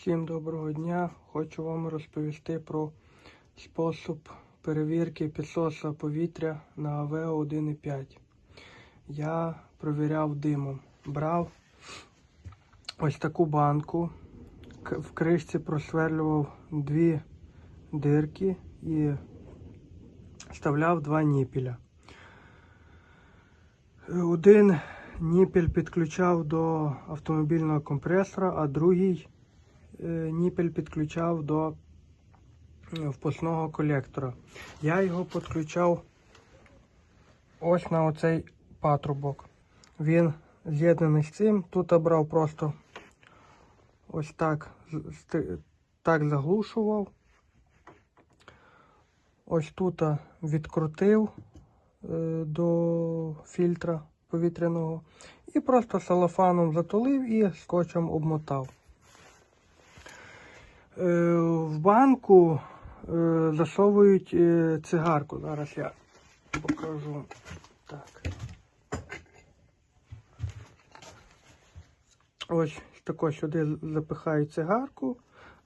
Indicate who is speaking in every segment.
Speaker 1: Всім доброго дня! Хочу вам розповісти про спосіб перевірки підсоса повітря на АВЕО 1.5. Я провіряв димом. Брав ось таку банку, в кришці просверлював дві дирки і вставляв два ніпіля. Один ніпіль підключав до автомобільного компресора, а другий ніпель підключав до е, впускного колектора. Я його підключав ось на оцей патрубок. Він з'єднаний з цим. Тут я брав просто ось так, так заглушував. Ось тут я відкрутив е, до фільтра повітряного і просто салофаном затулив і скотчем обмотав. Е, В банку е, засовують е, цигарку. Зараз я покажу. Так. Ось тако сюди запихають цигарку,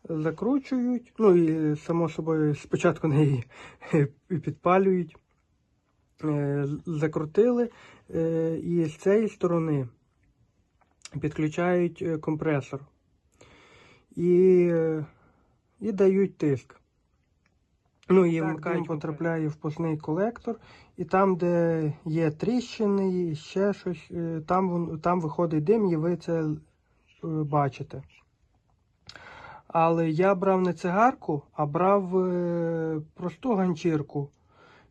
Speaker 1: закручують, ну і само собою спочатку неї підпалюють. Закрутили і з цієї сторони підключають компресор і, і дають тиск. Ну і вмикають, потрапляє в пусний колектор, і там, де є тріщини, і ще щось, е, там, там виходить дим, і ви це е, бачите. Але я брав не цигарку, а брав е, просту ганчірку.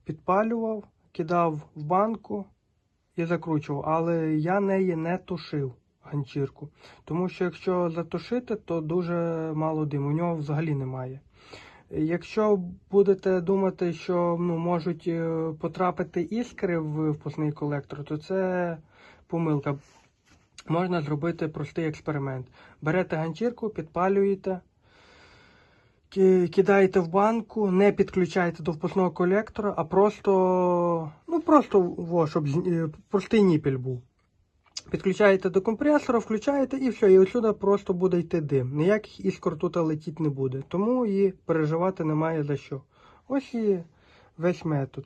Speaker 1: Підпалював, кидав в банку і закручував. Але я неї не тушив ганчірку. Тому що якщо затушити, то дуже мало диму. У нього взагалі немає. Якщо будете думати, що ну, можуть е, потрапити іскри в впускний колектор, то це помилка. Можна зробити простий експеримент. Берете ганчірку, підпалюєте, кидаєте в банку, не підключаєте до впускного колектора, а просто, ну просто во, щоб е, простий ніпіль був. Підключаєте до компресора, включаєте і все, і отсюди просто буде йти дим. Ніяких іскор тут летіти не буде. Тому і переживати немає за що. Ось і весь метод.